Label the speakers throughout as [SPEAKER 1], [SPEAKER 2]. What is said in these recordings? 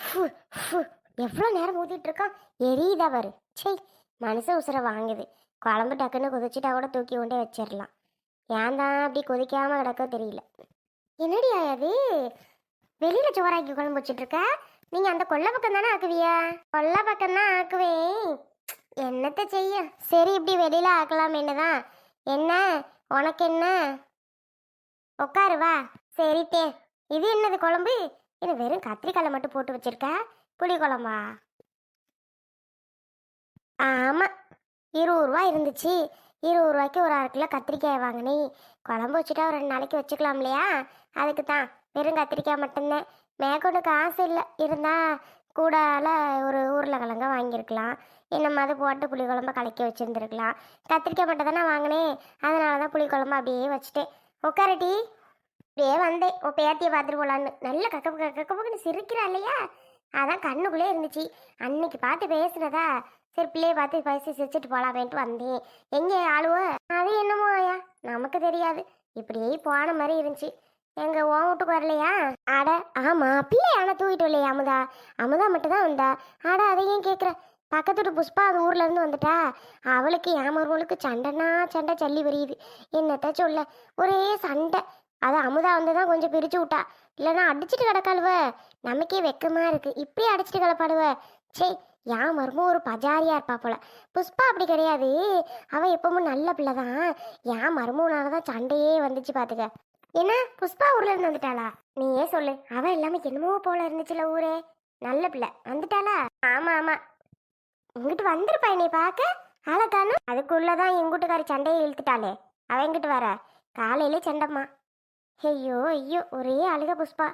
[SPEAKER 1] ஃபு, ஃபு. எவ்வளோ நேரம் ஊதிட்டு இருக்கான் எரியுதா பாரு. சே மனுஷன் உசுரை வாங்குது. குழம்பு டக்குன்னு கொதிச்சுட்டா கூட தூக்கி கொண்டே வச்சிடலாம் ஏன் தான் அப்படி கொதிக்காம கிடக்கோ தெரியல. என்னடி ஆயாது? வெளியில சோறாக்கி குழம்பு வச்சுட்டு இருக்க நீங்க அந்த கொல்லை பக்கம் தானே ஆக்குவியா? கொல்லை பக்கம் தான் ஆக்குவேன். என்னத்த செய்ய? சரி இப்படி வெளியில ஆக்கலாம் என்னதான் என்ன? உனக்கு என்ன? உட்காரு வா. சரிட்டே இது என்னது குழம்பு? இது வெறும் கத்திரிக்காயில் மட்டும் போட்டு வச்சிருக்க? புளி குழம்பா ஆமாம் இருபது ரூபா இருந்துச்சு. இருபது ரூபாய்க்கு ஒரு அரை கிலோ கத்திரிக்காய் வாங்கினேன் குழம்பு வச்சுட்டா ஒரு ரெண்டு நாளைக்கு வச்சுக்கலாம் இல்லையா? அதுக்கு தான். வெறும் கத்திரிக்காய் மட்டும்தான். மேற்கொண்டு காசு இல்லை. இருந்தால் கூடால ஒரு உருளைக்கிழங்க வாங்கியிருக்கலாம். என்ன அது போட்டு புளி கலக்கி வச்சுருந்துருக்கலாம். கத்திரிக்காய் மட்டும் தானே வாங்கினேன் அதனால தான் புளி குழம்பு அப்படியே வச்சுட்டேன். உட்காரட்டி அப்படியே வந்தேன். உன் பேத்தியை பார்த்துட்டு போலான்னு. நல்ல கக்கப்பு கக்க சிரிக்கிறா இல்லையா? அதான் கண்ணுக்குள்ளே இருந்துச்சு. அன்னைக்கு பார்த்து பேசுனதா? சரி பிள்ளைய பார்த்து பேசி சிரிச்சிட்டு போலாமேன்ட்டு வந்தேன். எங்கே ஆளுவ? அது என்னமோ ஐயா? நமக்கு தெரியாது. இப்படியே போன மாதிரி இருந்துச்சு. எங்க உன் வீட்டுக்கு வரலையா? அட ஆமா. பிள்ளை ஆனா தூக்கிட்டு இல்லையா அமுதா? அமுதா மட்டும்தான் வந்தா. அட அதையும் கேட்குற பக்கத்து வீட்டு புஷ்பா அந்த ஊர்ல இருந்து வந்துட்டா. அவளுக்கு என் சண்டைனா சண்டை சல்லி வரியுது. என்னத்த சொல்ல? ஒரே சண்டை. அது அமுதா வந்து தான் கொஞ்சம் பிரிச்சு விட்டா. இல்லைன்னா அடிச்சிட்டு கிடக்காளுவ. நமக்கே வெக்கமா இருக்கு. இப்படி அடிச்சிட்டு கிடப்பாடுவ சே யான் மருமும் ஒரு பஜாரியா இருப்பா போல. புஷ்பா அப்படி கிடையாது. அவ எப்பவும் நல்ல பிள்ளை தான். என் மருமனால தான் சண்டையே வந்துச்சு பாத்துக்க. என்ன? புஷ்பா ஊர்ல இருந்து வந்துட்டாளா? நீயே சொல்லு. அவ எல்லாமே என்னமோ போல இருந்துச்சுல ஊரே. நல்ல பிள்ளை. வந்துட்டாளா? ஆமா ஆமா. இங்கிட்டு வந்திருப்பா என்னை பார்க்க. ஆளக்கானு அதுக்குள்ளதான் எங்கூட்டுக்காரி சண்டையை இழுத்துட்டாளே. அவ எங்கிட்டு வர? காலையிலே சண்டைம்மா. ஐயோ ஐயோ ஒரே அழுக புஷ்பா.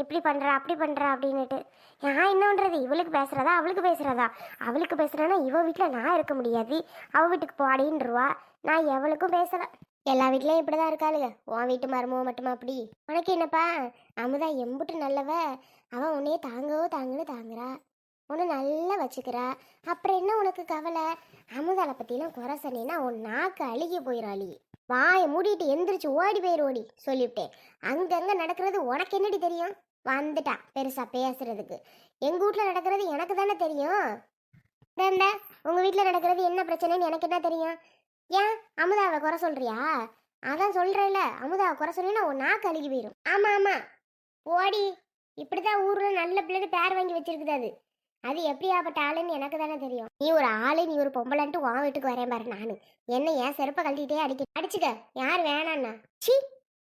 [SPEAKER 1] இப்படி பண்ணுறா அப்படி பண்ணுறா அப்படின்னுட்டு. நான் என்ன பண்ணுறது இவளுக்கு பேசுகிறதா அவளுக்கு பேசுகிறதா அவளுக்கு பேசுகிறேன்னா இவ வீட்டில் நான் இருக்க முடியாது. அவள் வீட்டுக்கு போடின்றுவா நான் எவளுக்கும் பேசலை. எல்லா வீட்லையும் இப்படி தான் இருக்காளுங்க உன் வீட்டு மருமவ மட்டுமா அப்படி? உனக்கு என்னப்பா? அமுதா எம்புட்டு நல்லவ. அவன் உன்னையே தாங்கவோ தாங்குன்னு தாங்குறா. உன்னை நல்லா வச்சுக்கிறா. அப்புறம் என்ன உனக்கு கவலை? அமுதாவை பற்றிலாம் குறை சொன்னீங்கன்னா உன் நாக்கு அழுகி போயிடாளி வாயை மூடிட்டு எந்திரிச்சு ஓடி போயிரு ஓடி சொல்லிவிட்டேன். அங்கங்க நடக்கிறது உனக்கு என்னடி தெரியும்? வந்துட்டா பெருசா பேசுறதுக்கு. எங்க வீட்ல நடக்கிறது எனக்கு தானே தெரியும். ஏண்டா உங்க வீட்டில் நடக்கிறது என்ன பிரச்சனைன்னு எனக்கு என்ன தெரியும்? ஏன்? அமுதாவை குறை சொல்றியா? அதான் சொல்கிறேன்ல அமுதாவை குறை சொல்லினா உன் நாக்கு அழுகி போயிடும் ஆமா ஆமா. ஓடி இப்படிதான் ஊர்ல நல்ல பிள்ளைக்கு பேர் வாங்கி வச்சிருக்குது அது. அது எப்படியாப்பட்ட ஆளுன்னு எனக்கு தானே தெரியும். நீ ஒரு ஆளு நீ ஒரு பொம்பளைன்ட்டு உன் வீட்டுக்கு வரேன் பாரு நானு. என்ன ஏன் செருப்பை கழட்டிட்டே அடிக்க அடிச்சுக்க. யார் வேணான்னா. சி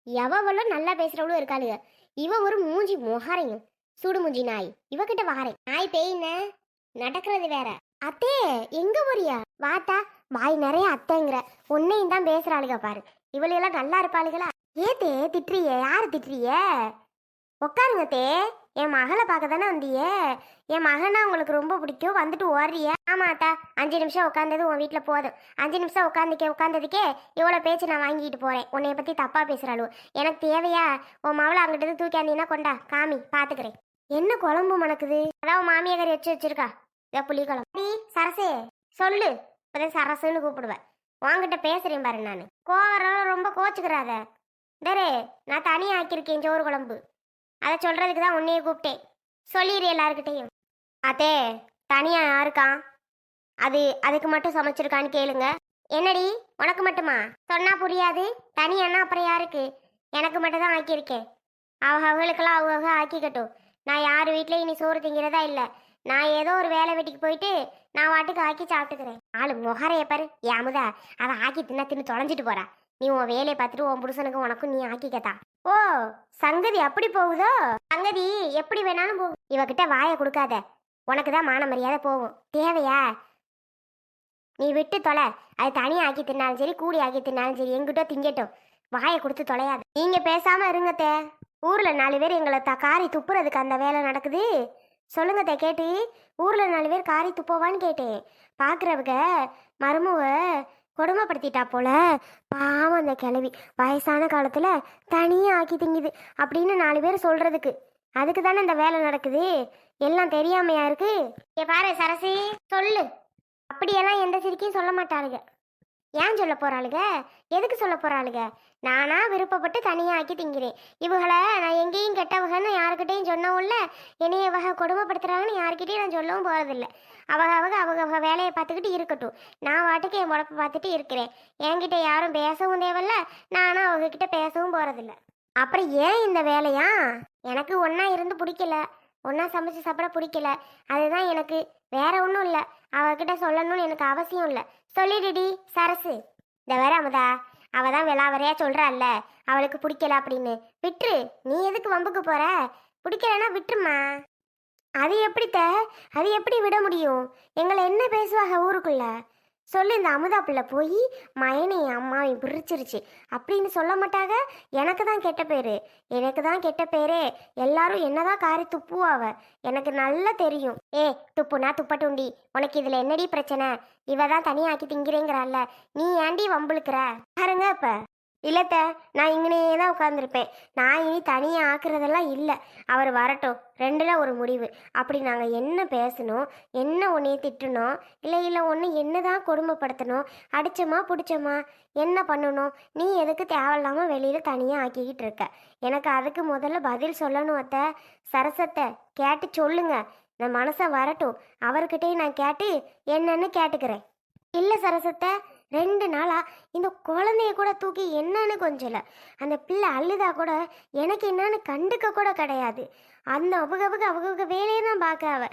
[SPEAKER 1] எவ்வளோ நல்லா பேசுறவளும் இருக்காளுங்க இவ ஒரு மூஞ்சி முகாரைங்க சுடு மூஞ்சி நாய். இவகிட்ட வாரேன். நாய் பேயின நடக்கிறது வேற. அத்தே எங்க போறியா? வாத்தா வாய் நிறைய அத்தைங்கிற. உன்னையும் தான் பேசுறாளுக பாரு. இவளையெல்லாம் நல்லா இருப்பாளுகளா? ஏத்தே திட்டுறியே? யாரு திட்டுறியே? உட்காருங்க தே. என் மகளை பார்க்க தானே வந்தியே? என் மகனா உங்களுக்கு ரொம்ப பிடிக்கும்? வந்துட்டு ஓடுறியா? ஆமாட்டா அஞ்சு நிமிஷம் உட்காந்தது உன் வீட்டில் போதும். அஞ்சு நிமிஷம் உட்காந்துக்கே உட்காந்ததுக்கே இவ்வளோ பேச்சு நான் வாங்கிட்டு போகிறேன் உன்னைய பற்றி தப்பாக பேசுகிறாளு எனக்கு தேவையா? உன் மவளை அங்கிட்டு இருந்து கொண்டா? காமி பார்த்துக்கிறேன் என்ன குழம்பு மணக்குது? அதான் உன் மாமியார் வச்சு வச்சிருக்கா. இதை புளி குழம்பு. சரசே. சொல்லு. இப்போதான் சரசுன்னு கூப்பிடுவேன் உன்கிட்ட பேசுகிறேன் பாரு நான். கோவரெல்லாம் ரொம்ப கோச்சுக்கிறாத. டரே நான் தனியாக ஆக்கியிருக்கேன் சோறு குழம்பு. அதை சொல்கிறதுக்கு தான் உன்னையே கூப்பிட்டேன். சொல்லிடு எல்லாருக்கிட்டையும் அதே தனியாக யாருக்கான் அது அதுக்கு மட்டும் சமைச்சிருக்கான்னு கேளுங்க. என்னடி உனக்கு மட்டுமா? சொன்னால் புரியாது. தனியானா அப்புறம் யாருக்கு? எனக்கு மட்டும் தான் ஆக்கியிருக்கேன் அவ அவங்களுக்கெல்லாம் அவங்க ஆக்கிக்கட்டும். நான் யார் வீட்டிலையும் இனி சோறு திங்கிறதா இல்லை. நான் ஏதோ ஒரு வேலை வீட்டுக்கு போயிட்டு நான் வாட்டுக்கு ஆக்கி சாப்பிட்டுக்கிறேன். ஆளு முகரைய பாரு. ஏமுதா அமுதா ஆக்கி தின்ன தின்னு தொலைஞ்சிட்டு போறா. நீ உன் வேலையை பார்த்துட்டு உன் புருஷனுக்கு உனக்கும் நீ ஆக்கிக்கத்தா. ஓ சங்கதி அப்படி போகுதோ? சங்கதி எப்படி வேணாலும் போகும் இவகிட்ட வாயை கொடுக்காத. உனக்கு தான் மான மரியாதை போகும். தேவையா? நீ விட்டு தொலை. அது தனியாக ஆக்கி தின்னாலும் சரி கூடி ஆக்கி தின்னாலும் சரி எங்கிட்ட திங்கட்டும். வாயை கொடுத்து தொலையாது. நீங்கள் பேசாமல் இருங்கத்தே ஊரில் நாலு பேர் எங்களை த காரி துப்புறதுக்கு அந்த வேலை நடக்குது. சொல்லுங்கத்தே கேட்டு. ஊரில் நாலு பேர் காரி துப்போவான்னு கேட்டேன். பார்க்குறவங்க மருமவ கொடுமைப்படுத்திட்டா போல. பாவம் அந்த கிளவி வயசான காலத்தில் தனியாக ஆக்கி திங்குது அப்படின்னு நாலு பேர் சொல்கிறதுக்கு அதுக்கு தானே இந்த வேலை நடக்குது? எல்லாம் தெரியாமையா இருக்கு? ஏ பாரு சரசி சொல்லு. அப்படியெல்லாம் எந்த சிரிக்கையும் சொல்ல மாட்டாருங்க ஏன் சொல்ல போகிறாளுங்க எதுக்கு சொல்ல போகிறாளுங்க நானா விருப்பப்பட்டு தனியாக ஆக்கி திங்கிறேன். இவங்களை நான் எங்கேயும் கெட்டவகன்னு யாருக்கிட்டையும் சொன்னவும்ல என்னைய இவக கொடுமைப்படுத்துகிறாங்கன்னு யாருக்கிட்டையும் நான் சொல்லவும் போகிறதில்ல அவங்க அவங்க அவங்க அவங்க வேலையை பார்த்துக்கிட்டு இருக்கட்டும். நான் வாட்டுக்கு என் உடப்பை பார்த்துட்டு இருக்கிறேன். என்கிட்ட யாரும் பேசவும் தேவையில்ல. நானும் அவங்கக்கிட்ட பேசவும் போகிறதில்ல அப்புறம் ஏன் இந்த வேலையா? எனக்கு ஒன்றா இருந்து பிடிக்கல. ஒன்றா சமைச்சு சாப்பிட பிடிக்கல. அதுதான் எனக்கு வேற ஒன்றும் இல்லை. அவகிட்ட சொல்லணும்னு எனக்கு அவசியம் இல்லை. சொல்லிடுடி சரசு. இந்த வேற அமுதா அவ தான் விளாவறையா சொல்றாள்ல அவளுக்கு பிடிக்கல அப்படின்னு. விட்டுரு நீ எதுக்கு வம்புக்கு போற? பிடிக்கலன்னா விட்டுருமா அது எப்படித்த? அது எப்படி விட முடியும்? எங்களை என்ன பேசுவாங்க ஊருக்குள்ள? சொல்லு இந்த அமுதா பிள்ளை போய் மயனை அம்மாவையும் பிரிச்சிருச்சு. அப்படின்னு சொல்ல மாட்டாங்க எனக்கு தான் கெட்ட பேர். எனக்கு தான் கெட்ட பேரே. எல்லாரும் என்னதான் காரி துப்புவாவ? எனக்கு நல்லா தெரியும். ஏ துப்புனா துப்பட்டுண்டி. உனக்கு இதில் என்னடி பிரச்சனை? இவ தான் தனியாக்கி திங்கிறேங்கிறாள்ல. நீ ஏண்டி வம்புழுக்கிற? பாருங்க இப்போ இல்லைத்த நான் இங்கனையே தான் உட்காந்துருப்பேன் நான் இனி தனியாக ஆக்குறதெல்லாம் இல்லை. அவர் வரட்டும். ரெண்டுல ஒரு முடிவு. அப்படி நாங்கள் என்ன பேசணும்? என்ன உன்னைய திட்டணும்? இல்லை இல்லை ஒன்று என்ன தான் கொடுமைப்படுத்தணும்? அடிச்சோமா பிடிச்சோமா? என்ன பண்ணணும்? நீ எதுக்கு தேவையில்லாமல் வெளியில் தனியாக ஆக்கிக்கிட்டு இருக்க? எனக்கு அதுக்கு முதல்ல பதில் சொல்லணும் அத்தை. சரசத்தை கேட்டு சொல்லுங்க. இந்த மனசை வரட்டும். அவர்கிட்டயே நான் கேட்டு என்னன்னு கேட்டுக்கிறேன். இல்லை சரசத்தை ரெண்டு நாளாக இந்த குழந்தைய கூட தூக்கி என்னன்னு கொஞ்சல அந்த பிள்ளை அழுதா கூட எனக்கு என்னன்னு கண்டுக்க கூட கிடையாது. அந்த அவகவுக்கு அவகவுக்கு வேலையை தான் பார்க்க அவ.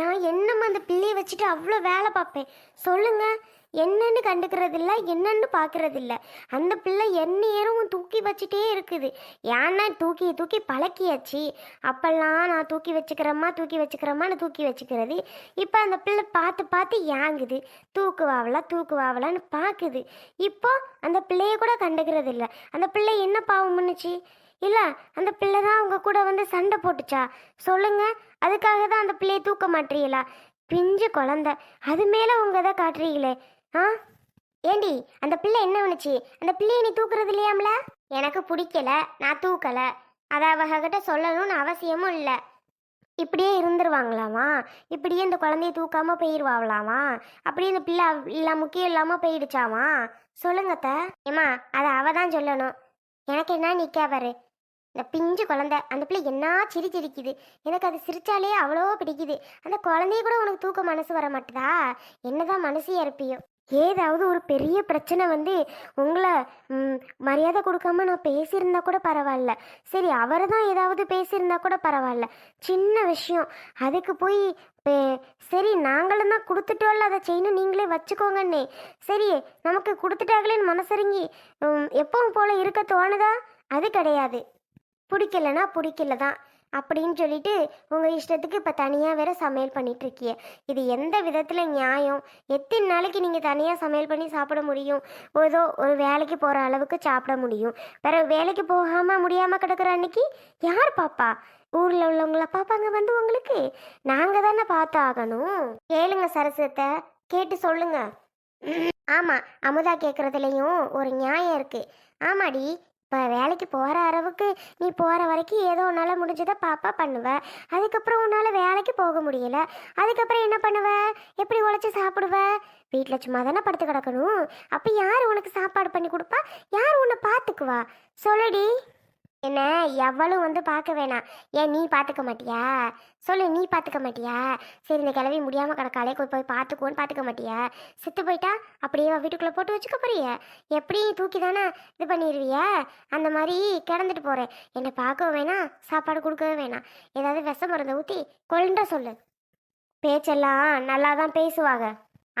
[SPEAKER 1] ஏன் என்னம்மா அந்த பிள்ளையை வச்சுட்டு அவ்வளோ வேலை பார்ப்பேன்? சொல்லுங்கள் என்னன்னு கண்டுக்கிறது இல்ல என்னன்னு பார்க்கறது அந்த பிள்ளை எந்நேரமும் தூக்கி வச்சுட்டே இருக்குது. ஏன்னா தூக்கி தூக்கி பழக்கியாச்சு. அப்பெல்லாம் நான் தூக்கி வச்சுக்கிறேம்மா தூக்கி வச்சுக்கிறேம்மான்னு தூக்கி வச்சுக்கிறது. இப்போ அந்த பிள்ளை பார்த்து பார்த்து ஏங்குது. தூக்குவாவலா தூக்குவாவலான்னு பார்க்குது இப்போ அந்த பிள்ளைய கூட கண்டுக்கிறது இல்லை அந்த பிள்ளை என்ன பாவம் பண்ணுச்சு? இல்லை அந்த பிள்ளை தான் உங்கள் கூட வந்து சண்டை போட்டுச்சா? சொல்லுங்க. அதுக்காக தான் அந்த பிள்ளையை தூக்க மாட்டீங்களா? பிஞ்சு குழந்த. அது மேலே உங்கள் தான் காட்டுறீங்களே. ஆ? ஏண்டி அந்த பிள்ளை என்ன பண்ணுச்சு அந்த பிள்ளையை நீ தூக்குறது இல்லையாம்ல? எனக்கு பிடிக்கல நான் தூக்கல. அதை அவகிட்ட சொல்லணும்னு அவசியமும் இல்லை. இப்படியே இருந்துருவாங்களாமா? இப்படியே இந்த குழந்தைய தூக்காம போயிடுவாங்களாமா அப்படியே இந்த பிள்ளை இல்லை முக்கியம் இல்லாமல் போயிடுச்சாமா? சொல்லுங்க அத்தை. ஏம்மா அதை அவ தான் சொல்லணும். எனக்கு என்ன நிற்காவாரு இந்த பிஞ்சு குழந்தை அந்த பிள்ளை என்ன சிரி சிரிக்குது. எனக்கு அது சிரிச்சாலே அவ்வளோ பிடிக்குது. அந்த குழந்தைய கூட உனக்கு தூக்க மனசு வர மாட்டுதா? என்னதான் மனசையா இருப்பியோ ஏதாவது ஒரு பெரிய பிரச்சனை வந்து உங்களை மரியாதை கொடுக்காம நான் பேசியிருந்தா கூட பரவாயில்ல. சரி அவரை தான் ஏதாவது பேசியிருந்தா கூட பரவாயில்ல. சின்ன விஷயம். அதுக்கு போய் சரி நாங்களும் தான் கொடுத்துட்டோம்ல அதை செயினை நீங்களே வச்சுக்கோங்கன்னே. சரி நமக்கு கொடுத்துட்டாங்களேன்னு மனசரிங்கி எப்பவும் போல இருக்க தோணுதா? அது கிடையாது. பிடிக்கலனா பிடிக்கல தான். அப்படின்னு சொல்லிட்டு உங்கள் இஷ்டத்துக்கு இப்போ தனியாக வேற சமையல் பண்ணிட்டு இது எந்த விதத்தில் நியாயம்? எத்தனை நாளைக்கு நீங்கள் தனியாக சமையல் பண்ணி சாப்பிட முடியும்? ஏதோ ஒரு வேலைக்கு போகிற அளவுக்கு சாப்பிட முடியும். பிறகு வேலைக்கு போகாமல் முடியாமல் கிடக்குற அன்னைக்கு யார் பாப்பா? ஊரில் உள்ளவங்கள பாப்பாங்க வந்து உங்களுக்கு? நாங்கள் தானே பார்த்து ஆகணும். கேளுங்க சரஸ்வத்தை. கேட்டு சொல்லுங்க. ஆமாம் அமுதா கேட்குறதுலையும் ஒரு நியாயம் இருக்குது ஆமாடி இப்போ வேலைக்கு போகிற அளவுக்கு நீ போகிற வரைக்கும் ஏதோ உன்னால் முடிஞ்சதை பாப்பா பண்ணுவ. அதுக்கப்புறம் உன்னால் வேலைக்கு போக முடியல. அதுக்கப்புறம் என்ன பண்ணுவ? எப்படி உழைச்சி சாப்பிடுவ? வீட்டில் சும்மா தானே படுத்து கிடக்கணும். அப்போ யார் உனக்கு சாப்பாடு பண்ணி கொடுப்பா? யார் உன்னை பார்த்துக்குவா சொல்லுடி. என்ன? எவ்வளவு வந்து பார்க்க வேணாம். ஏன் நீ பார்த்துக்க மாட்டியா? சொல்லு நீ பார்த்துக்க மாட்டியா? சரி இந்த கிளவி முடியாமல் கிடக்காலே போய் போய் பார்த்துக்குவோன்னு பார்த்துக்க மாட்டியா? செத்து போயிட்டா? அப்படியே வீட்டுக்குள்ளே போட்டு வச்சுக்க போறிய? எப்படியும் தூக்கி தானே இது பண்ணிடுவிய அந்த மாதிரி கிடந்துட்டு போகிறேன் என்னை பார்க்கவும் வேணாம் சாப்பாடு கொடுக்கவும் வேணாம். ஏதாவது விஷ மருந்தை ஊற்றி கொள்ன்ற சொல்லு. பேச்செல்லாம் நல்லா தான் பேசுவாங்க.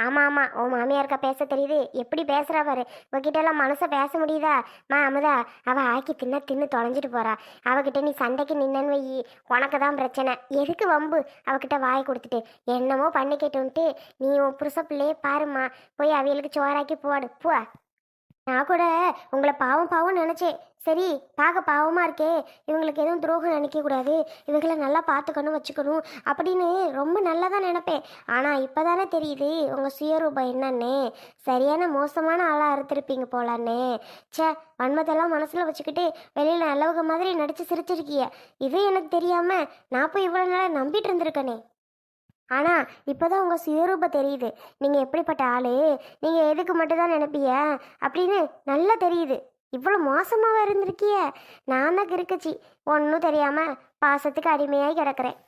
[SPEAKER 1] ஆமாம் ஆமாம் உன் மாமியாருக்கா பேச தெரியுது. எப்படி பேசுகிறா பாரு. உங்ககிட்ட மனசை பேச முடியுதா? மா அமுதா அவள் ஆக்கி தின்ன தின்னு தொலைஞ்சிட்டு போறா. அவகிட்ட நீ சண்டைக்கு நின்னன்னு வை. உனக்கு தான் பிரச்சனை. எதுக்கு வம்பு? அவகிட்ட வாய் கொடுத்துட்டு. என்னமோ பண்ணிக்கிட்டுன்ட்டு நீ உன் புருஷ பிள்ளையே பாரும்மா. போய் அவியலுக்கு சோறாக்கி போடு. போ. நான் கூட உங்களை பாவம் பாவம் நினச்சேன். சரி பார்க்க பாவமாக இருக்கே. இவங்களுக்கு எதுவும் துரோகம் நினைக்கக்கூடாது இவங்களை நல்லா பார்த்துக்கணும் வச்சுக்கணும் அப்படின்னு ரொம்ப நல்லா தான் நினப்பேன். ஆனால் இப்போ தானே தெரியுது உங்கள் சுயரூபம் என்னன்னு. சரியான மோசமான ஆளாக அறுத்திருப்பீங்க போலான்னு. ச்சே வன்மத்தெல்லாம் மனசில் வச்சுக்கிட்டு வெளியில் நல்லவங்க மாதிரி நடித்து சிரிச்சிருக்கிய இது எனக்கு தெரியாமல் நான் போய் இவ்வளோ நாளாக நம்பிட்டு இருந்திருக்கனே. ஆனால் இப்போதான் உங்கள் சுயரூபம் தெரியுது. நீங்கள் எப்படிப்பட்ட ஆளு? நீங்கள் எதுக்கு மட்டும் தான் அப்படின்னு நல்லா தெரியுது. இவ்வளோ மோசமாக இருந்திருக்கியே. நான் தான் கிறுக்குச்சி. ஒன்றும் தெரியாமல் பாசத்துக்கு அடிமையாகி கிடக்கிறேன்.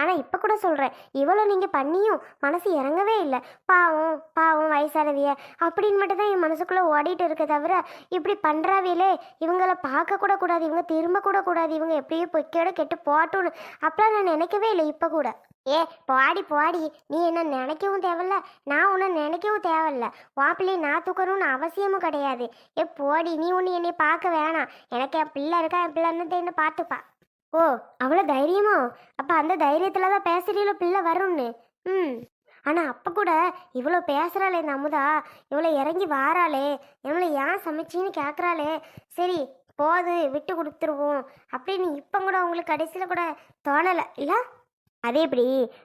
[SPEAKER 1] ஆனால் இப்போ கூட சொல்கிறேன் இவ்வளோ நீங்கள் பண்ணியும் மனசு இறங்கவே இல்லை. பாவம் பாவம் வயசானவிய. அப்படின்னு மட்டும் தான் என் மனசுக்குள்ளே ஓடிட்டு இருக்க தவிர இப்படி பண்ணுறாவிலே இவங்கள பார்க்க கூட கூடாது இவங்க திரும்ப கூட கூடாது இவங்க எப்படியோ பொக்கையோட கெட்டு போட்டோன்னு அப்பலாம் நான் நினைக்கவே இல்லை இப்போ கூட. ஏ போடி போடி. நீ என்ன நினைக்கவும் தேவையில்ல. நான் உன்னை நினைக்கவும் தேவையில்ல. வாப்பிள்ளையை நான் தூக்கணும்னு அவசியமும் கிடையாது. ஏ போடி. நீ ஒன்று என்னை பார்க்க வேணாம். எனக்கு என் பிள்ளை இருக்கா என் பிள்ளைன்னு என்ன பார்த்துப்பா. ஓ அவ்வளோ தைரியமோ? அப்போ அந்த தைரியத்தில் தான் பேசுறீங்களோ பிள்ளை வரும்னு. ம். ஆனால் அப்போ கூட இவ்வளோ பேசுகிறாளே இந்த அமுதா இவ்வளோ இறங்கி வாராளே இவ்வளோ ஏன் சமைச்சின்னு கேட்குறாளே சரி போது விட்டு கொடுத்துருவோம் அப்படின்னு இப்போ கூட உங்களுக்கு கடைசியில் கூட தோணலை. இல்லை? அதே எப்படி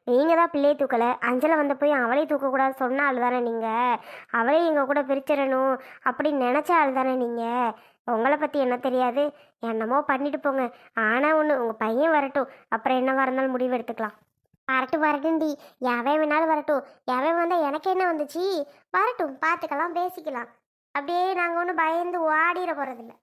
[SPEAKER 1] நீங்கள் தான் பிள்ளையை தூக்கலை அஞ்சலை வந்த போய் அவளை தூக்கக்கூடாது சொன்ன ஆள் தானே நீங்கள் அவளே எங்கள் கூட பிரிச்சிடணும் அப்படின்னு நினச்ச ஆள் தானே நீங்கள் உங்களை பற்றி என்ன தெரியாது? என்னமோ பண்ணிட்டு போங்க. ஆனால் ஒன்று உங்கள் பையன் வரட்டும். அப்புறம் என்னவா இருந்தாலும் முடிவு எடுத்துக்கலாம். வரட்டும் வரட்டும்டி. எவன் வேணாலும் வரட்டும். எவன் வந்தால் எனக்கு என்ன வந்துச்சு? வரட்டும் பார்த்துக்கலாம் பேசிக்கலாம். அப்படியே நாங்கள் ஒன்றும் பயந்து ஓடிட போகிறதில்ல